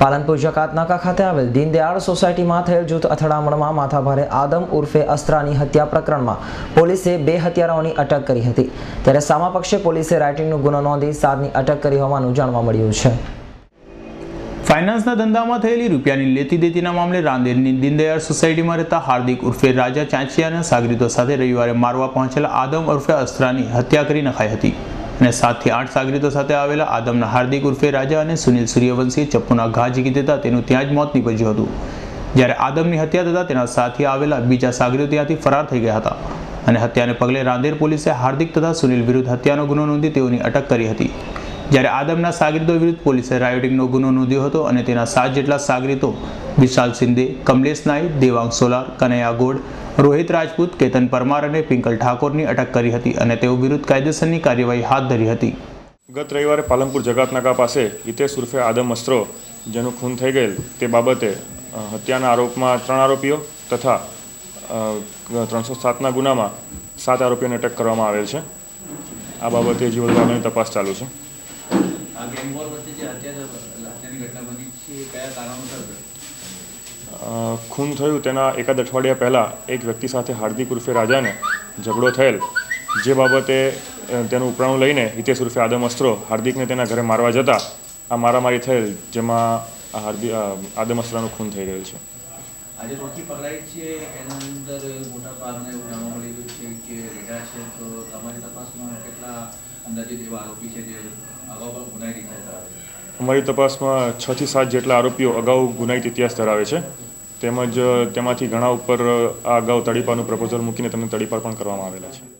પાલનપુર જકાતનાકા ખાતે આવેલ દીનદયાળ સોસાયટીમાં થયેલ જૂથ અથડામણમાં માથાભારે આદમ ઉર્ફે અસ્ત્રાની હત્યા પ્રકરણમાં પોલીસે બે હત્યારાઓની અટક કરી હતી. ત્યારે સામા પક્ષે પોલીસે રાઇટિંગનો ગુનો નોંધી સાતની અટક કરી હોવાનું જાણવા મળ્યું છે. ફાઇનાન્સના ધંધામાં થયેલી રૂપિયાની લેતી દેતીના મામલે રાંદેરની દીનદયાળ સોસાયટીમાં રહેતા હાર્દિક ઉર્ફે રાજા ચાંચિયાના સાગરીતો સાથે રવિવારે મારવા પહોંચેલા આદમ ઉર્ફે અસ્ત્રાની હત્યા કરી નખાઈ હતી. અને સાતથી આઠ સાગરીતો સાથે આવેલા આદમના હાર્દિક ઉર્ફે રાજા અને સુનિલ સૂર્યવંશીએ ચપ્પુના ઘા ઝીકી દેતા તેનું ત્યાં જ મોત નીપજ્યું હતું. જ્યારે આદમની હત્યા થતાં તેના સાથી આવેલા બીજા સાગરીઓ ત્યાંથી ફરાર થઈ ગયા હતા અને હત્યાને પગલે રાંદેર પોલીસે હાર્દિક તથા સુનિલ વિરુદ્ધ હત્યાનો ગુનો નોંધી તેઓની અટક કરી હતી. જ્યારે આદમના સાગરીતો વિરુદ્ધ પોલીસે રાયોટિંગનો ગુનો નોંધ્યો હતો અને તેના સાત જેટલા સાગરીતો, વિશાલ સિંધે, કમલેશ નાઈ દેવાંગ સોલાર, કનૈયા ગોડ, રોહિત રાજપૂત, કેતન પરમાર અને પિંકલ ઠાકોરની અટક કરી હતી અને તેઓ વિરુદ્ધ કાયદેસરની કાર્યવાહી હાથ ધરી હતી. ગત રવિવારે પાલનપુર જગાતનાકા પાસે હિતેશ ઉર્ફે આદમ અસ્ત્રો, જેનું ખૂન થઈ ગયેલ તે બાબતે હત્યાના આરોપમાં ત્રણ આરોપીઓ તથા ત્રણસો સાતના ગુનામાં સાત આરોપીઓને અટક કરવામાં આવેલ છે. આ બાબતે હજી તપાસ ચાલુ છે. આ ગેમ બોલ વચ્ચે જે હત્યા હત્યાની ઘટના બની છે કયા કારણોસર ખૂન થયું તેના એકાદ અઠવાડિયા પહેલાં એક વ્યક્તિ સાથે હાર્દિક ઉર્ફે રાજાને ઝઘડો થયેલ. જે બાબતે તેનું ઉપરાણું લઈને હિતેશ ઉર્ફે આદમ અસ્ત્રો હાર્દિકને તેના ઘરે મારવા જતા આ મારામારી થયેલ જેમાં આ હાર્દિક આદમ અસ્ત્રાનું ખૂન થઈ ગયું છે. આજે રોકી પકડાઈ છે એના અંદર મોટા ભાગના એવું જાણવા મળી રહ્યું છે કે રેડા છે તો તમારી તપાસમાં કેટલા અમારી તપાસમાં છ થી સાત જેટલા આરોપીઓ અગાઉ ગુનાહિત ઇતિહાસ ધરાવે છે. તેમજ તેમાંથી ઘણા ઉપર આ અગાઉ તડીપાનું પ્રપોઝલ મૂકીને તેમને તડીપાર પણ કરવામાં આવેલા છે.